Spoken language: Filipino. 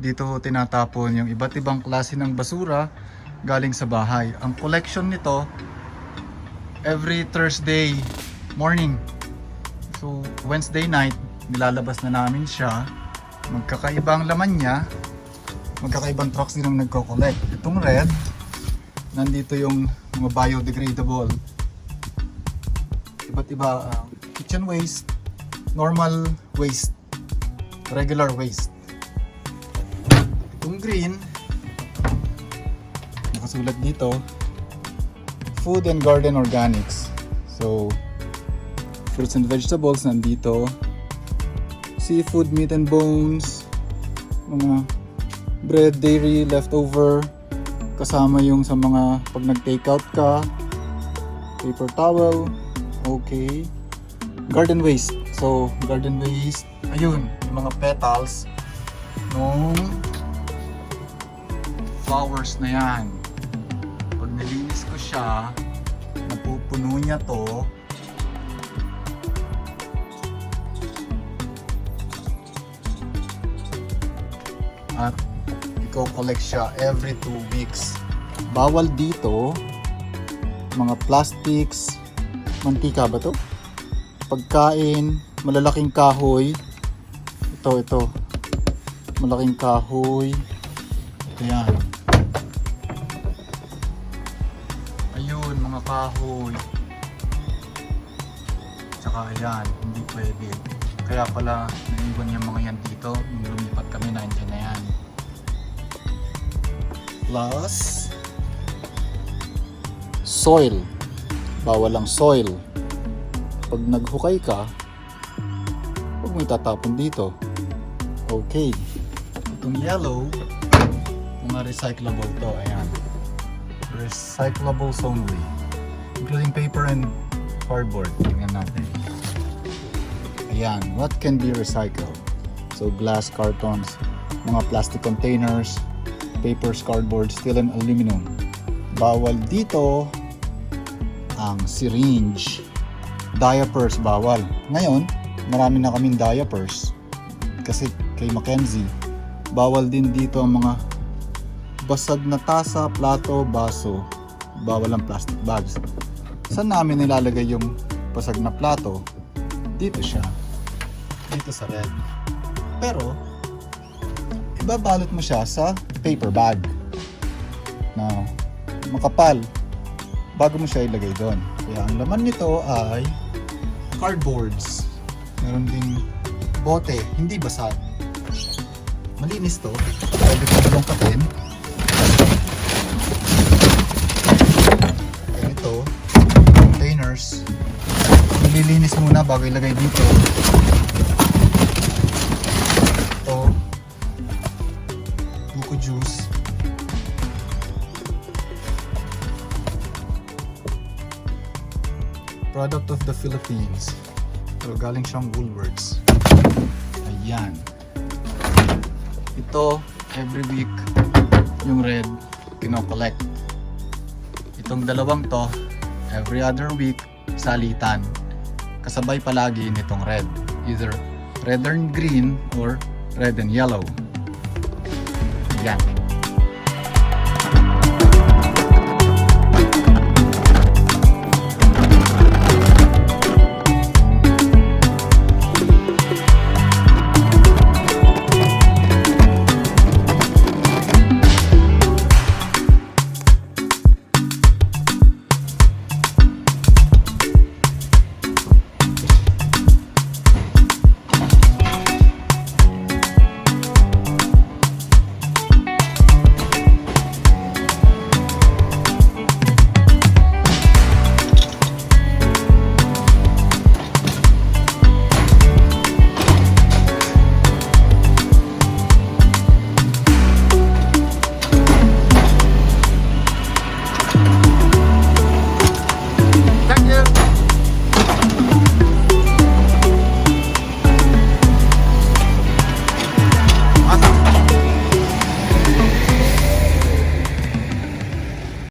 dito tinatapon yung iba't ibang klase ng basura galing sa bahay. Ang collection nito every Thursday morning. So Wednesday night nilalabas na namin siya. Magkakaibang laman niya. Magkakaibang trucks din ang nagko-collect. Itong red, nandito yung mga biodegradable. Iba't iba uh, kitchen waste, normal waste, regular waste. Green, nakasulat dito, food and garden organics. So, fruits and vegetables nandito. Seafood, meat and bones, mga bread, dairy, leftover, kasama yung sa mga pag nag-take out ka, paper towel, okay. Garden waste. So, garden waste, ayun, yung mga petals nung flowers na yan. Pag nilinis ko siya, napupuno niya to. At i-collect siya every 2 weeks. Bawal dito mga plastics, mantika ba to? Pagkain, malalaking kahoy. Ito, ito. Malaking kahoy. Ito yan. Ayan, hindi pwede. Kaya pala, naiwan yung mga yan dito. Nung lumipat kami, nandiyan na yan. Plus, soil. Bawal ang soil. Pag naghukay ka, huwag mo itatapon dito. Okay. Itong yellow, mga recyclable to. Ayan. Recyclables only. Including paper and cardboard. Tingnan natin. Ayan. What can be recycled? So glass, cartons, mga plastic containers, papers, cardboard, steel and aluminum. Bawal dito ang syringe. Diapers bawal. Ngayon, marami na kaming diapers. Kasi kay Mackenzie, bawal din dito ang mga basag na tasa, plato, baso. Bawal ang plastic bags. Saan namin nilalagay yung basag na plato? Dito siya. Dito sa red. Pero, ibabalot mo siya sa paper bag na makapal bago mo siya ilagay doon. Kaya ang laman nito ay cardboards. Meron ding bote, hindi basag. Malinis to. Pwede ko dalawang kapin. Nililinis muna bago ilagay dito. Ito. Buko juice. Product of the Philippines. So, galing siyang Woolworths. Ayan. Ito, every week, yung red, kinokollect. Itong dalawang to, every other week, salitan. Kasabay palagi nitong red. Either red and green or red and yellow. Ayan.